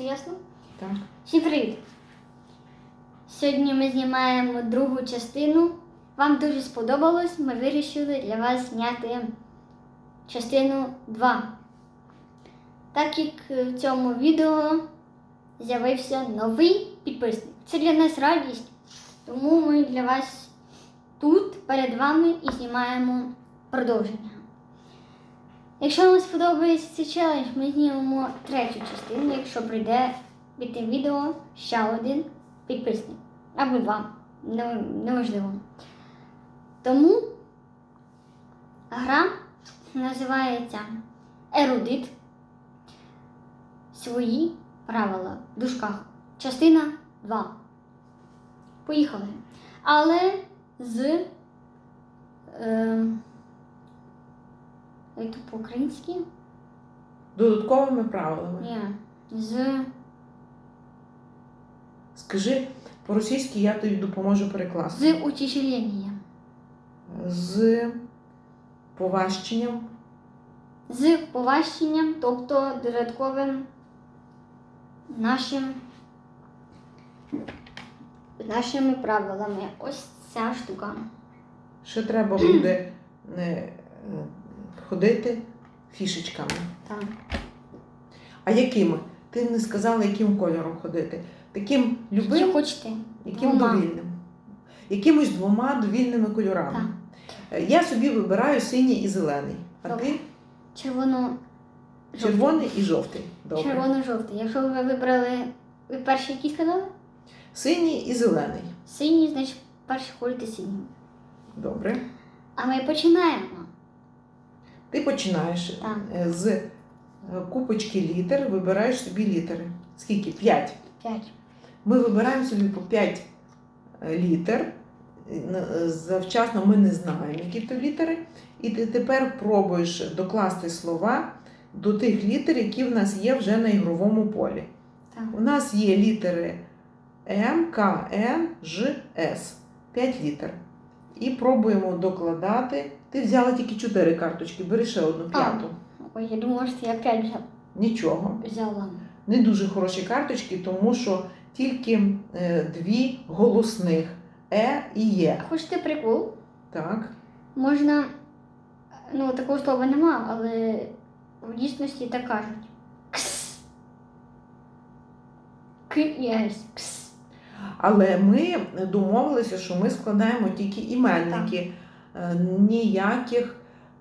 Все ясно? Так. Всім привіт! Сьогодні ми знімаємо другу частину. Вам дуже сподобалось. Ми вирішили для вас зняти частину 2. Так як в цьому відео з'явився новий підписник. Це для нас радість. Тому ми для вас тут перед вами і знімаємо продовження. Якщо вам сподобається цей челендж, ми знімемо третю частину, якщо прийде під тим відео ще один підписник. Або два. Не- Неважливо. Тому гра називається Ерудит. Свої правила в дужках. Частина 2. Поїхали. Але з. Е, то по-українськи? Додатковими правилами. Ні. З. Скажи по-російськи, я тобі допоможу перекласти. З утяжеленням. З поважченням, З поважченням, тобто додатковим нашим, нашими правилами. Ось ця штука. ще треба буде не, ходити фішечками. Так. А якими? Ти не сказала, яким кольором ходити. Таким любим, хочете? яким Двома. довільним. Якимось двома довільними кольорами. Так. Я собі вибираю синій і зелений. А Добре. ти Червоно. червоний і жовтий. Добре. Червоно-жовтий. Якщо ви вибрали. Ви перший який сказали? Синій і зелений. Синій, значить перший ходите синім. Добре. А ми починаємо. Ти починаєш Так. е, з е, купочки літер, вибираєш собі літери. Скільки? П'ять. П'ять. Ми вибираємо собі по 5 літер. Е, Завчасно ми не знаємо, які то літери. І ти тепер пробуєш докласти слова до тих літер, які в нас є вже на ігровому полі. Так. У нас є літери М, К, Н, Ж, С. 5 літер. І пробуємо докладати. Ти взяла тільки 4 карточки, бери ще одну п'яту. Ой, я думала, що я п'ять взяла. Нічого. взяла. не дуже хороші карточки, тому що тільки е, дві голосних Е і Є. Хочете прикол? Так. Можна, ну такого слова нема, але в дійсності так кажуть. Кс. К і Кс. Але ми домовилися, що ми складаємо тільки іменники, Е, ніяких